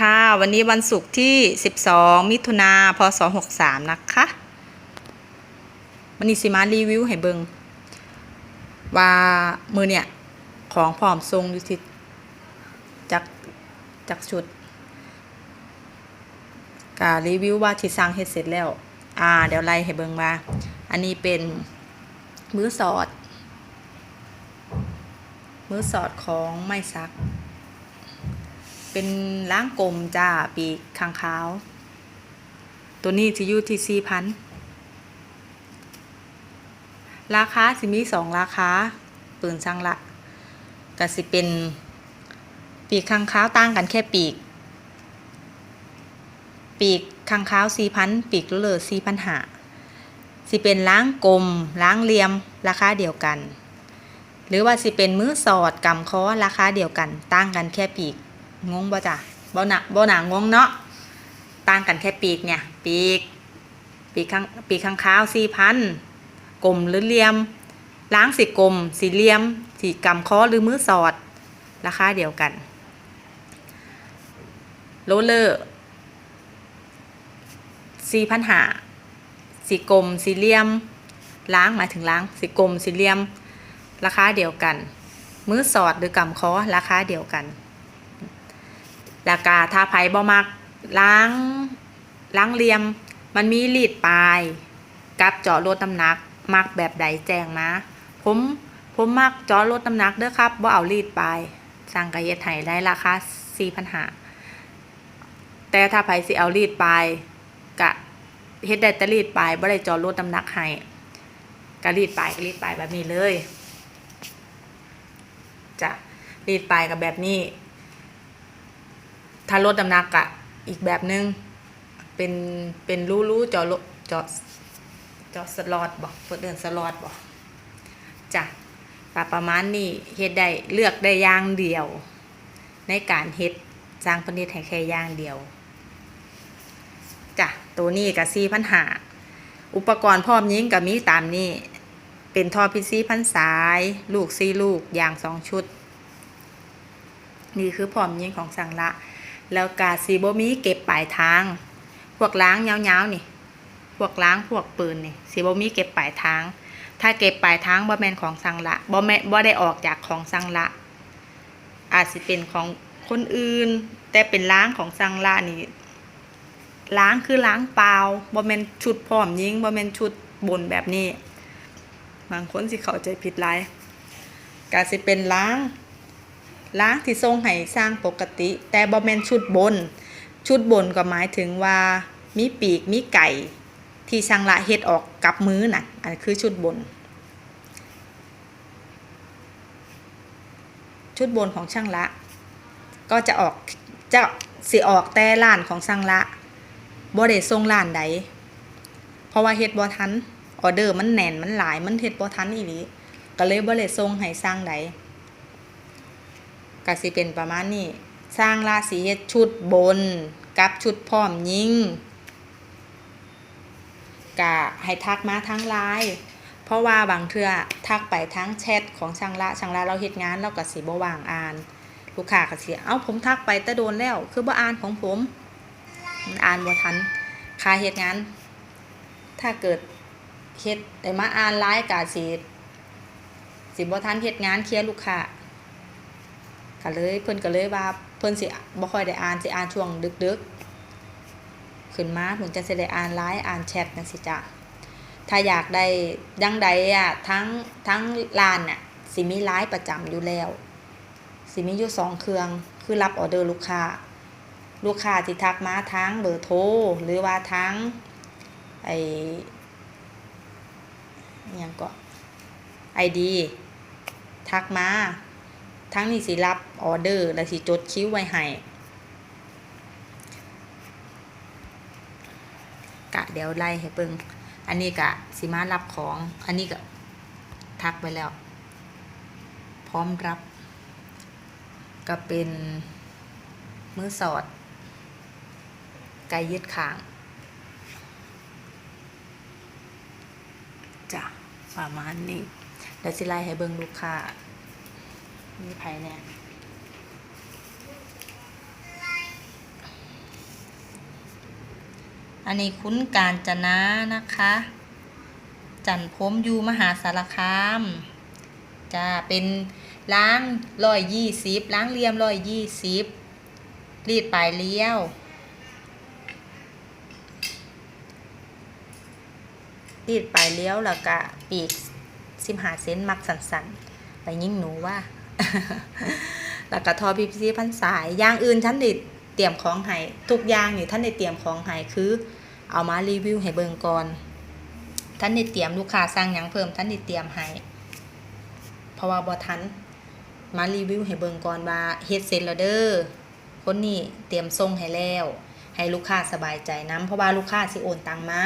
ค่ะ วันนี้วันศุกร์ที่ 12 มิถุนาพศ63 นะคะวันนี้สิมารีวิวให้เบิงว่ามือเนี่ย ของผอมทรงอยู่ที่จากจากชุดการีวิวว่าที่สร้างเฮ็ดเสร็จแล้ว อ่า เดี๋ยวไล่ให้เบิงว่า อันนี้เป็นมือสอด มือสอดของไม้ซัก เป็นล้างกลมจ้าปีกข้างขาว ตัวนี้จะอยู่ที่สี่พันราคาสิมีสองราคาปืนช่างละก็สิเป็นปีกข้างขาวต่างกันแค่ปีก ปีกข้างขาวสี่พันปีกเลอสี่พันหาสิเป็นล้างกลมล้างเหลี่ยมราคาเดียวกัน หรือว่าสิเป็นมือสอดกำคอราคาเดียวกัน ต่างกันแค่ปีก งงบ่จ้ะบ่หนักบ่หนางงเนาะต่างกันแค่ปีกเนี่ย ปีก ปีกข้างปีกข้างขาวสี่พันกลมหรือเหลี่ยม ล้างสีกลมสีเหลี่ยม สีกำคอหรือมือสอด ราคาเดียวกันโรเลอร์สี่พันหาสีกลมสีเหลี่ยม ล้างหมายถึงล้างสีกลมสีเหลี่ยม ราคาเดียวกัน มือสอดหรือกำคอราคาเดียวกัน แล้วก็ถ้าไผบ่มักล้างล้างเหลี่ยม มันมีลีดปลาย กับเจาะลดน้ำหนัก มักแบบใดแจ้งมาผมผมมักเจาะลดน้ำหนักเด้อครับบ่เอาลีดปลายสั่งกระเฮ็ดให้ได้ราคา4,500แต่ถ้าไผสิเอาลีดปลายกะเฮ็ดได้แต่ลีดปลายบ่ได้เจาะลดน้ำหนักให้กะลีดปลายก็ลีดปลายแบบนี้เลยจ้ะลีดปลายกับแบบนี้ ถ้าลดน้ำหนักอะอีกแบบนึง เป็นเป็นรูรูเจาะเจาะเจาะสลอดบอกเพื่อเดินสลอดบอกจ้ะก็ประมาณนี้เฮ็ดได้เลือกได้ย่างเดียว ในการเฮ็ดสร้างประเทให้แค่ย่างเดียวจ้ะตัวนี้กับซีพันหาอุปกรณ์พร้อมยิงกับมีตามนี้เป็นท่อพีซีพันสาย ลูกซีลูกอย่างสองชุด นี่คือพร้อมยิงของสังละ แล้วกาซีโบมีเก็บปลายทาง พวกล้างยาวๆนี่ พวกล้างพวกปืนนี่ซีโบมีเก็บปลายทาง ถ้าเก็บปลายทางบ่แมนของสังละบ่แมนบ่ได้ออกจากของสังละ อาจสิเป็นของคนอื่น แต่เป็นล้างของสังละนี่ล้างคือล้างเปล่าบ่แมนชุดพร้อมยิงบ่แมนชุดบนแบบนี้ บางคนสิเข้าใจผิดหลายกาสิเป็นล้าง ล้างที่ทรงให้สร้างปกติ แต่บ่แมนชุดบน ชุดบนก็หมายถึงว่ามีปีกมีไก่ ที่ช่างละเฮ็ดออกกับมือน่ะอันนคือชุดบน ชุดบนของช่างละ ก็จะออกจะสิออกแต่ล้านของช่างละบ่ได้ทรงล้านใดเพราะว่าเฮ็ดบ่ทันออเดอร์มันแน่นมันหลายมันเฮ็ดบ่ทันอีหลีก็เลยบ่ได้ทรงให้สร้างใด ก็สิเป็นประมาณนี้สร้างราศีเฮ็ดชุดบน กับชุดพร้อมยิงกะให้ทักมาทั้งไลน์เพราะว่าบางเทื่อทักไปทั้งแชทของช่างละช่างละเราเฮ็ดงานเราก็สิบ่ว่างอ่าน ลูกค้าก็สิเอ้าผมทักไปแต่โดนแล้ว คือบ่อ่านของผมมันอ่านบ่ทันค่าเฮ็ดงาน ถ้าเกิดเฮ็ดได้มาอ่านไลน์ก็สิสิบ่ทันเฮ็ดงานเคลียร์ลูกค้า ก็เลยเพิ่นก็เลยว่าเพิ่นสิบ่ค่อยได้อ่านสิอ่านช่วงดึกๆ ขึ้นมาถึงจะสิได้อ่านไลน์อ่านแชทจังซี่จ้ะถ้าอยากได้ดังใดอะทั้งทั้งร้านน่ะสิมีไลน์ประจำอยู่แล้วสิมีอยู่สองเครื่องคือรับออเดอร์ลูกค้า ลูกค้าที่ทักมาทั้งเบอร์โทรหรือว่าทั้งไออิหยังก็ ID ทักมา ทั้งนี้สิรับออเดอร์และสิจดคิวไว้ให้กะเดี๋ยวไล่ให้เปิงอันนี้กะสิมารับของ อันนี้ก็ทักไปแล้ว พร้อมรับ ก็เป็นมือสอด ไกยึดขางจ้ะประมาณนี้เดี๋ยวสิไล่ให้เบิ่งลูกค้า มีไผ่เนี่ยอันนี้คุ้นการจนะนะคะ จันพรมอยู่มหาสารคามจะเป็นล้างร้อยยี่สิบล้างเลียมร้อยยี่สิบรีดปลายเลี้ยว รีดปลายเลี้ยวแล้วก็ปีกสิบหาเซนมักสันๆไปยิ่งหนูว่า แล้วก็ทอพีพีซีพันสายอย่างอื่นท่านได้เตรียมของให้ทุกอย่างนี่ท่านได้เตรียมของให้คือ เอามารีวิวให้เบิ่งก่อนท่านได้เตรียมลูกค้าสั่งยังเพิ่มท่านได้เตรียมให้เพราะว่าบ่ทันมารีวิวให้เบิ่งก่อนว่าเฮ็ดเสร็จแล้วเด้อคนนี้เตรียมส่งให้แล้ว ให้ลูกค้าสบายใจนํเพราะว่าลูกค้าสิโอนตังมา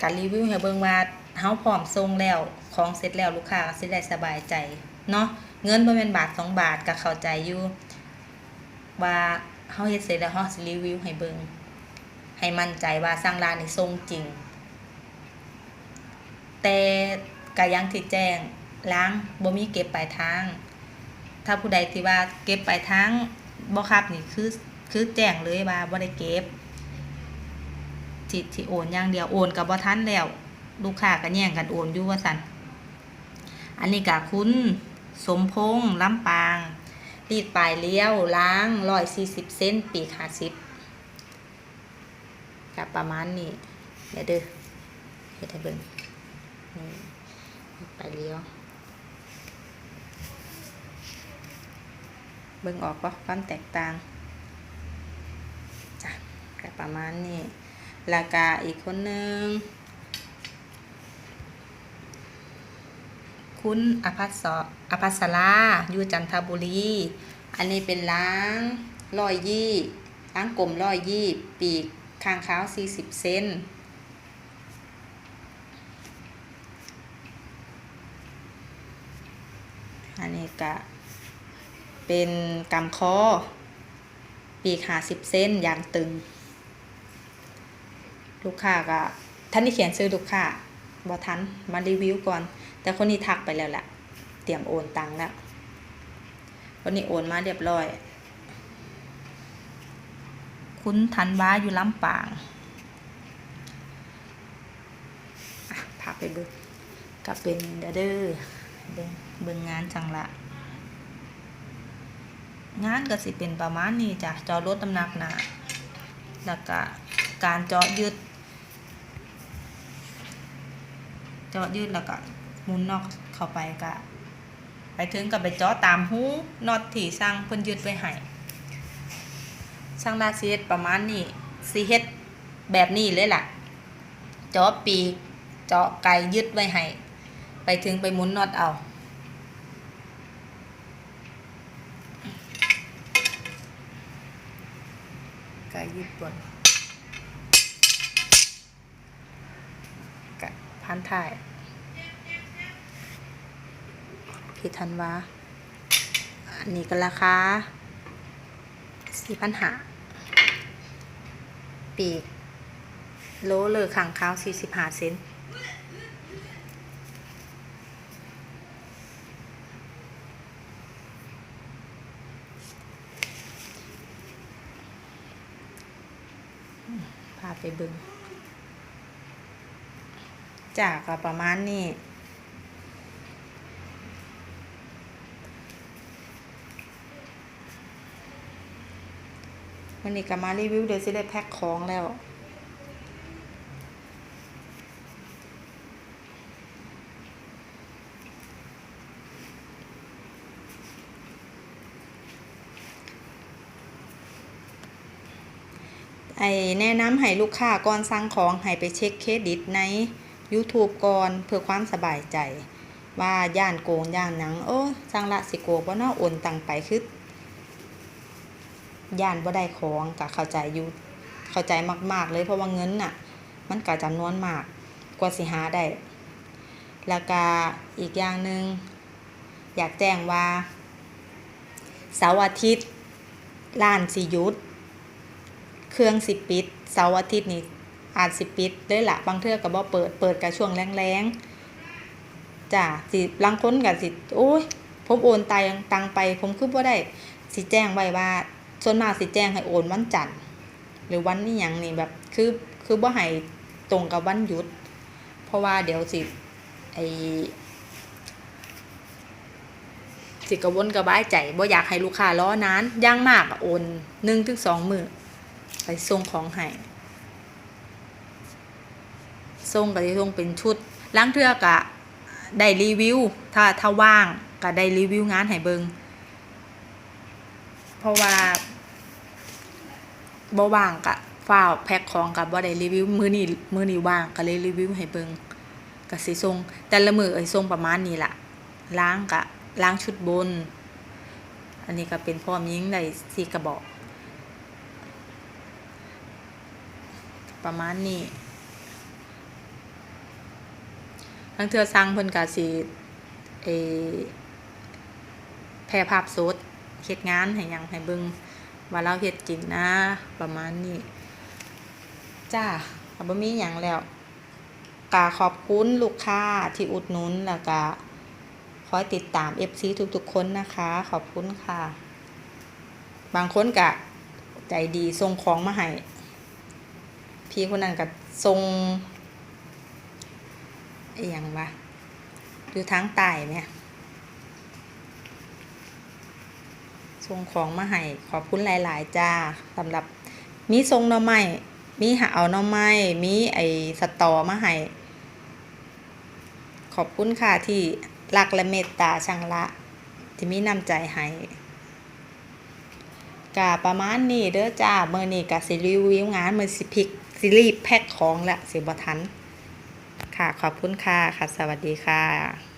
การรีวิวให้เบิ่งว่า เฮาพร้อมส่งแล้วของเสร็จแล้วลูกค้าก็สิได้สบายใจเนาะเงินบ่แม่นบาทสองบาทก็เข้าใจอยู่ว่าเฮาเฮ็ดเสร็จแล้วเฮาสิรีวิวให้เบิ่งให้มั่นใจว่าสร้างร้านนี่ส่งจริง แต่ก็ยังที่แจ้งล้างบ่มีเก็บปลายทาง ถ้าผู้ใดที่ว่าเก็บปลายทางบ่ครับนี่คือคือแจ้งเลยว่าบ่ได้เก็บที่ที่โอนอย่างเดียวโอนกับบ่ทันแล้ว ลูกค้าก็แย่งกันโอนอยู่ว่าซั่นอันนี้ก็คุณสมพงษ์ลำปางรีดปลายเลี้ยวล้าง140เซนปีก50ก็ประมาณนี้เดี๋ยวเด้อเฮ็ดให้เบิ่งนี่ปลายเลี้ยว เบิ่งออกปะความแตกต่างจ้ะก็ประมาณนี้แล้วก็อีกคนหนึ่ง คุณอภัสอภัสราอยู่จันทบุรี อันนี้เป็นล้างร้อยยี่ล้างกลมร้อยยี่ปีกข้างเท้าสี่สิบเซนอันนี้ก็เป็นกำคอ ปีกหาสิบเซนยางตึง ลูกค้าก็ท่านที่เขียนซื้อลูกค้าบอทันมารีวิวก่อน แต่คนนี้ทักไปแล้วแหละเตรียมโอนตังค์แล้วคนนี้โอนมาเรียบร้อย คุณทันว้าอยู่ลำปางพาไปเบิ่งก็เป็นเด้อเบิ่งเบิ่งงานจังละงานก็สิเป็นประมาณนี้จ้ะจอรถน้ำหนักหนาแล้วก็การเจาะยืด เจาะยืดแล้วก็ มุนนอกเข้าไปก็ไปถึงกับไปเจาะตามหูน็อตที่สร้างเพิ่นยึดไว้ให้สร้างราซีเฮ็ดประมาณนี้สีเฮ็ดแบบนี้เลยล่ะเจาะปีกเจาะไก่ยึดไว้ให้ไปถึงไปหมุนน็อตเอาไก่ยืดบนกับพันถ่าย พี่ธันวาอันนี้ก็ราคาสี่พันหาปีก โลเลอขังข้าวสี่สิบห้าเซนพาไปบึงจากประมาณนี้ วันนี้ก็มารีวิวเดี๋ยวสิได้แพ็คของแล้วไอแนะนำให้ลูกค้าก่อนสั่งของให้ไปเช็คเครดิตใน YouTube ก่อนเพื่อความสบายใจ ว่าย่านโกงย่านหนัง โอ้สั่งละสิโกงบ่เนาะโอนตังไปคือ ย่านบ่ได้ของก็เข้าใจอยู่เข้าใจมาก ๆ เลยเพราะว่าเงินน่ะ มันก็จำนวนมากกว่าสิหาได้แล้วก็อีกอย่างหนึ่งอยากแจ้งว่าเสาร์อาทิตย์ร้านสิยุดเครื่องสิปิดเสาร์อาทิตย์นี่อาจสิปิดเลยละบางเทื่อก็บ่เปิดเปิดกับช่วงแรงๆจ้ะสิบางค้นก็สิโอ้ยผมโอนตังตังไป ผมคือบ่ได้สิแจ้งไว้ว่า ส่วนมากสิแจ้งให้โอนวันจันทร์หรือวันนี้ยังนี่แบบ คือคือบ่ให้ตรงกับวันหยุด เพราะว่าเดี๋ยวสิไอสิกระวนกระบายใจบ่อยากให้ลูกค้ารอนานย่างมากโอนหนึ่งถึงสองมือไปส่งของให้ส่งก็จะส่งเป็นชุดล้างเทือกะได้รีวิว ถ้าถ้าว่างก็ได้รีวิวงานให้เบิงเพราะว่า บ่ว่างกะฝ้าแพ็คของกับบ่ได้รีวิวมื้อนี้มื้อนี้ว่างก็เลยรีวิวให้เบิงก็สิส่งแต่ละมือเอ้ยส่งประมาณนี้ล่ะ ล้างกะล้างชุดบน อันนี้ก็เป็นพร้อมยิงได้สี่กระบอก ประมาณนี้ทั้งเทือสร้างเพิ่นกะสิเออแพร่ภาพสดเฮ็ดงานให้ยังให้เบิ่ง ว่าเราเฮ็ดจริงนะ ประมาณนี้ จ้าก็บ่มีหยังแล้วกาขอบคุณลูกค้าที่อุดหนุนแล้วก็คอยติดตาม FC ทุกๆคนนะคะ ขอบคุณค่ะ บางคนก็ใจดีส่งของมาให้พี่คนนั้นก็ส่งอย่างวะอยู่ทางใต้เนี่ย ส่งของมาให้ขอบคุณหลาย ๆ จ้าสำหรับมีทรงหน่อไม้มีหาเอาหน่อไม้มีไอสตอมาให้ขอบคุณค่ะที่รักและเมตตาช่างละ ที่มีน้ำใจให้กะประมาณนี้เด้อจ้าเมื่อนี้กะสิรีวิวงานเมื่อสิพิกซีรีส์แพ็คของและสิบทัน ค่ะขอบคุณค่ะค่ะ สวัสดีค่ะ